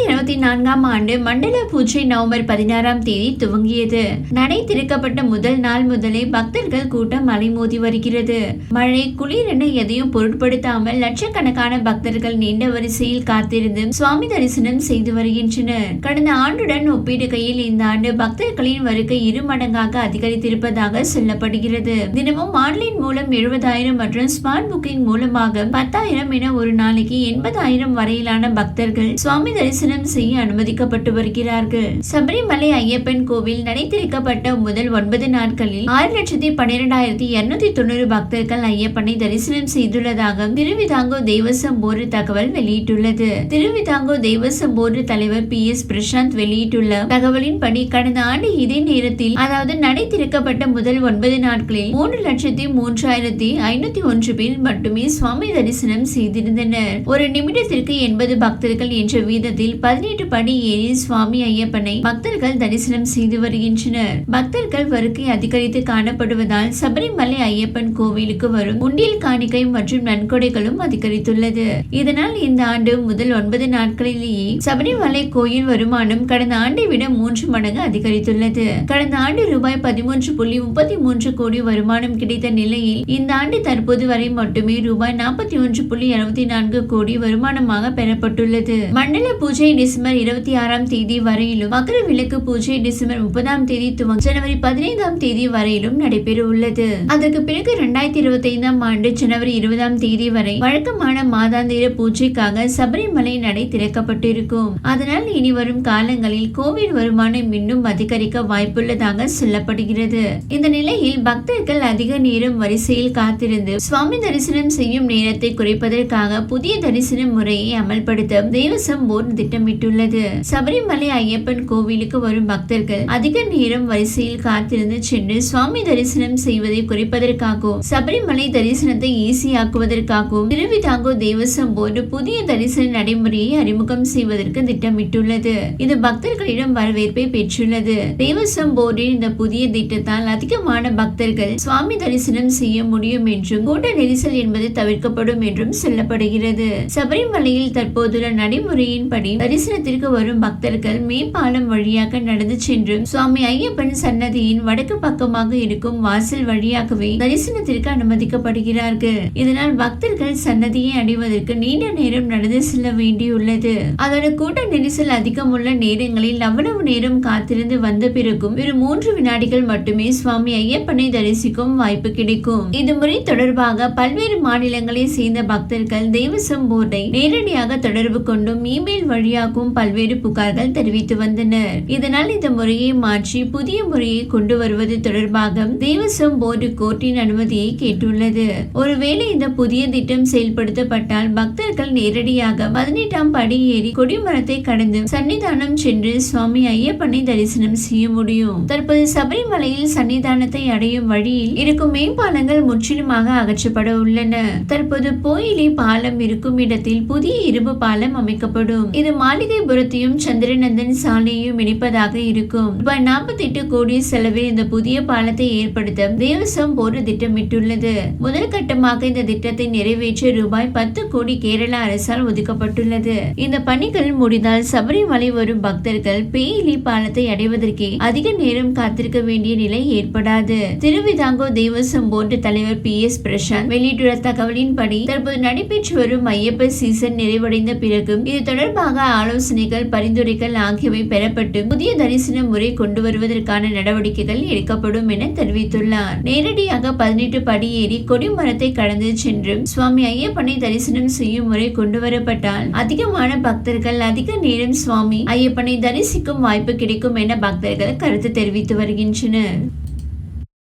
இருபத்தி நான்காம் ஆண்டு மண்டல பூஜை நவம்பர் பதினாறாம் தேதி துவங்கியது. நடை திறக்கப்பட்ட முதல் நாள் முதலே பக்தர்கள் கூட்டம் அலைமோதி வருகிறது. மழை குளிர் என எதையும் பொருட்படுத்தாமல் லட்சக்கணக்கான பக்தர்கள் நீண்ட வரிசையில் காத்திருந்து சுவாமி தரிசனம் செய்து வருகின்றனர். கடந்த ஆண்டுடன் ஒப்பிடுகையில் இந்த ஆண்டு பக்தர்களின் வருகை இரு மடங்காக அதிகரித்திருப்பதாக சொல்லப்படுகிறது. தினமும் ஆன்லைன் மூலம் எழுபதாயிரம் மற்றும் ஸ்மார்ட் புக்கிங் மூலமாக பத்தாயிரம் என ஒரு நாளைக்கு எண்பதாயிரம் வரையிலான பக்தர்கள் சுவாமி தரிசனம் செய்ய அனுமதிக்கப்பட்டு வருகிறார்கள். சபரிமலை ஐயப்பன் கோவில் நடை திறக்கப்பட்ட முதல் ஒன்பது நாட்களில் ஆறு லட்சத்தி பன்னிரெண்டாயிரத்தி இருநூத்தி தொண்ணூறு பக்தர்கள் ஐயப்பனை தரிசனம் செய்துள்ளதாக திருவிதாங்கோ தேவசம் போர்டு தகவல் வெளியிட்டுள்ளது. திருவிதாங்கோ தேவசம் போர்டு தலைவர் பி எஸ் பிரசாந்த் வெளியிட்டுள்ள தகவலின்படி கடந்த ஆண்டு இதே நேரத்தில் அதாவது நடை திறக்கப்பட்ட முதல் ஒன்பது நாட்களில் மூன்று லட்சத்தி மூன்றாயிரத்தி ஐநூத்தி ஒன்று பேர் மட்டுமே சுவாமி தரிசனம் செய்திருந்தனர். ஒரு நிமிடத்திற்கு எண்பது பக்தர்கள் என்ற வீதத்தில் பதினெட்டு படி ஏறி சுவாமி ஐயப்பனை பக்தர்கள் தரிசனம் செய்து வருகின்றனர். பக்தர்கள் வருகை அதிகரித்து காணப்படுவதால் சபரிமலை ஐயப்பன் கோவிலுக்கு வரும் உண்டியல் காணிக்கை மற்றும் நன்கொடைகளும் அதிகரித்துள்ளது. இதனால் இந்த ஆண்டு முதல் ஒன்பது நாட்களிலேயே சபரிமலை கோயில் வருமானம் கடந்த ஆண்டை விட மூன்று மடங்கு அதிகரித்துள்ளது. கடந்த ஆண்டு ரூபாய் பதிமூன்று புள்ளி முப்பத்தி மூன்று கோடி வருமானம் கிடைத்த நிலையில் இந்த ஆண்டு தற்போது வரை மட்டுமே ரூபாய் நாற்பத்தி ஒன்று புள்ளி அறுபத்தி நான்கு கோடி வருமானமாக பெறப்பட்டுள்ளது. மண்டல பூஜை டிசம்பர் இருபத்தி ஆறாம் தேதி வரையிலும் மகர விளக்கு பூஜை டிசம்பர் முப்பதாம் தேதி துவங்க ஜனவரி பதினைந்தாம் தேதி வரையிலும் நடைபெற உள்ளது அதற்கு பிறகு இரண்டாயிரத்தி இருபத்தி ஐந்தாம் ஆண்டு ஜனவரி இருபதாம் தேதி வரை வழக்கமான மாதாந்திர பூஜைக்காக சபரிமலை நடை திறக்கப்பட்டிருக்கும். அதனால் இனி வரும் காலங்களில் கோவில் வருமானம் இன்னும் அதிகரிக்க வாய்ப்புள்ளதாக சொல்லப்படுகிறது. இந்த நிலையில் பக்தர்கள் அதிக நேரம் வரிசையில் காத்திருந்து சுவாமி தரிசனம் செய்யும் நேரத்தை குறைப்பதற்காக புதிய தரிசன முறையை அமல்படுத்த தேவசம் போர்டு திட்டமிட்டுள்ளது. சபரிமலை ஐயப்பன் கோவிலுக்கு வரும் பக்தர்கள் அதிக நேரம் வரிசையில் காத்திருந்து சென்று சுவாமி தரிசனம் செய்வதை குறைப்பதற்காகவும் சபரிமலை தரிசனத்தை ஈஸியாக்குவதற்காகவும் திருவிதாங்கோ தேவசம் போர்டு புதிய தரிசன நடைமுறையை அறிமுகம் செய்வதற்கு திட்டமிட்டுள்ளது. இது பக்தர்களிடம் வரவேற்பை பெற்றுள்ளது. தேவசம் போர்டின் இந்த புதிய திட்டத்தால் அதிகமான பக்தர்கள் சுவாமி தரிசனம் செய்ய முடியும் என்றும் கூட்ட நெரிசல் என்பது தவிர்க்கப்படும் என்றும் சொல்லப்படுகிறது. சபரிமலையில் தற்போதுள்ள நடைமுறையின்படி தரிசனத்திற்கு வரும் பக்தர்கள் மேம்பாலம் வழியாக நடந்து சென்று சுவாமி ஐயப்பன் சன்னதியின் வடக்கு பக்கமாக இருக்கும் வாசல் வழியாகவே தரிசனத்திற்கு அனுமதிக்கப்படுகிறார்கள். இதனால் பக்தர்கள் சன்னதியை அடைவதற்கு நீண்ட நேரம் நடந்து செல்ல வேண்டியுள்ளது. அதோட கூட்ட நெரிசல் அதிகமுள்ள நேரங்களில் அவ்வளவு நேரம் காத்திருந்து வந்த பிறகும் வெறும் மூன்று வினாடிகள் மட்டுமே சுவாமி ஐயப்பனை தரிசிக்கும் வாய்ப்பு கிடைக்கும். இது முறை தொடர்பாக பல்வேறு மாநிலங்களை சேர்ந்த பக்தர்கள் தேவசம் போர்டை நேரடியாக தொடர்பு கொண்டும் இமெயில் வழி வழியாகவும் பல்வேறு புகார்கள் தெரிவித்து வந்தனர். இதனால் இந்த முறையை மாற்றி புதிய முறையை கொண்டு வருவது தொடர்பாக தேவசம் போர்டு கோர்ட்டின் அனுமதியை கேட்டுள்ளது. ஒருவேளை இந்த புதிய திட்டம் செயல்படுத்தப்பட்டால் பக்தர்கள் நேரடியாக பதினெட்டாம் படி ஏறி கொடிமரத்தை கடந்து சன்னிதானம் சென்று சுவாமி ஐயப்பனை தரிசனம் செய்ய முடியும். தற்போது சபரிமலையில் சன்னிதானத்தை அடையும் வழியில் இருக்கும் மேம்பாலங்கள் முற்றிலுமாக அகற்றப்பட உள்ளன. தற்போது போயிலி பாலம் இருக்கும் இடத்தில் புதிய இரும்பு பாலம் அமைக்கப்படும். இது மாளிகைபுரத்தையும் சந்திரநந்தன் சாலையையும் இணைப்பதாக இருக்கும். ரூபாய் நாற்பத்தி எட்டு கோடி செலவில் இந்த புதிய பாலத்தை ஏற்படுத்த தேவசம் போர்டு திட்டமிட்டுள்ளது. முதல் கட்டமாக இந்த திட்டத்தை நிறைவேற்ற ரூபாய் பத்து கோடி கேரள அரசால் ஒதுக்கப்பட்டுள்ளது. இந்த பணிகள் முடிந்தால் சபரிமலை வரும் பக்தர்கள் பேயிலி பாலத்தை அடைவதற்கே அதிக நேரம் காத்திருக்க வேண்டிய நிலை ஏற்படாது. திருவிதாங்கோ தேவசம் போர்டு தலைவர் பி எஸ் பிரசாந்த் வெளியிட்டுள்ள தகவலின்படி தற்போது நடைபெற்று வரும் ஐயப்ப சீசன் நிறைவடைந்த பிறகு இது தொடர்பாக ஆலோசனைகள் பரிந்துரைகள் ஆகியவை பெறப்பட்டு புதிய தரிசன முறை கொண்டு வருவதற்கான நடவடிக்கைகள் எடுக்கப்படும் என தெரிவித்துள்ளார். நேரடியாக பதினெட்டு படி ஏறி கொடிமரத்தை கடந்து சென்று சுவாமி ஐயப்பனை தரிசனம் செய்யும் முறை கொண்டு வரப்பட்டால் அதிகமான பக்தர்கள் அதிக நேரம் சுவாமி ஐயப்பனை தரிசிக்கும் வாய்ப்பு கிடைக்கும் என பக்தர்கள் கருத்து தெரிவித்து வருகின்றனர்.